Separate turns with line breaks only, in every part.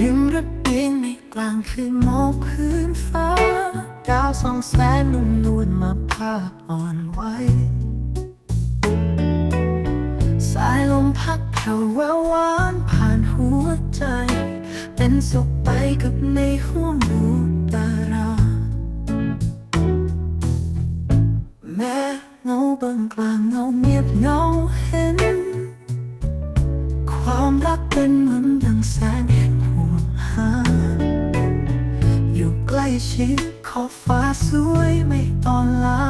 ริมระเบียงในกลางคืนมองพื้นฟ้า ดาวสองแสงนุ่มนวลมาพาดอ่อนไหวสายลมพัดแผ่วแววหวานผ่านหัวใจ เป็นสุขไปกับในห้วงดวงตารา แม้เงาเบางกลางเงาเงียบเงาเห็น ความรักเป็นเหมือนดังแสง ชิดขอบฟ้าสวยไม่ตอนลา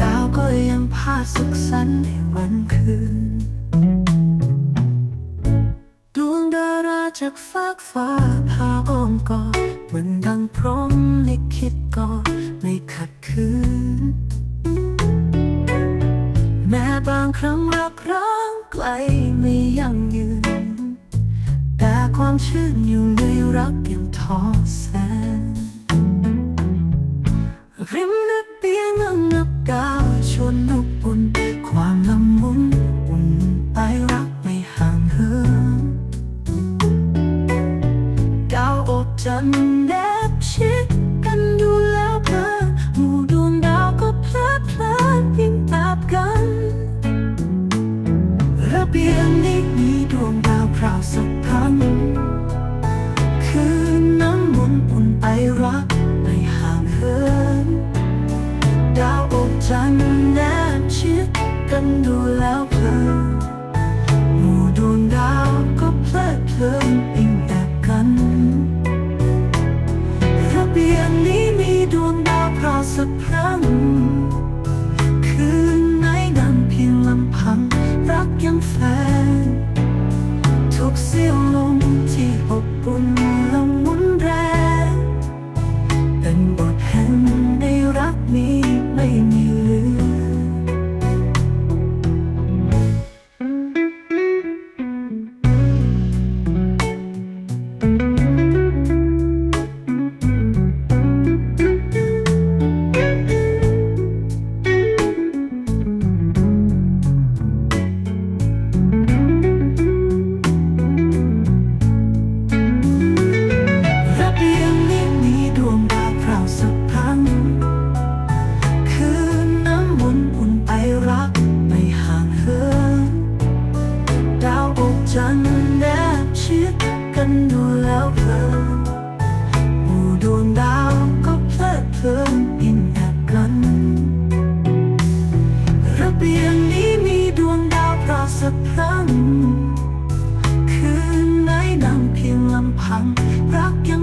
ดาวก็ยังพาสุขสันต์ในวันคืน ดวงดาราจากฟากฟ้าพาอ้อมกอดเหมือนดังพร้อมลิขิตกอดไม่ขัดขืน แม้บางครั้งรักร้างไกลไม่ยั่งยืน แต่ความชื่นอยู่ในรักยังทอแสำแนบชิดกันดูแล้วเพลินหูดวงดาวก็เพลิดเพลินยิ่งตาบกันระเบียงนี้มีดวงดาวพราวสักครั้งคือ สักครั้ง คืนไหนนั่เพียงลำพัง รักยังแฟน ทุกเสี้ยวลมที่อบอุ่นละมุนแรงเป็นบ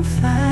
fire.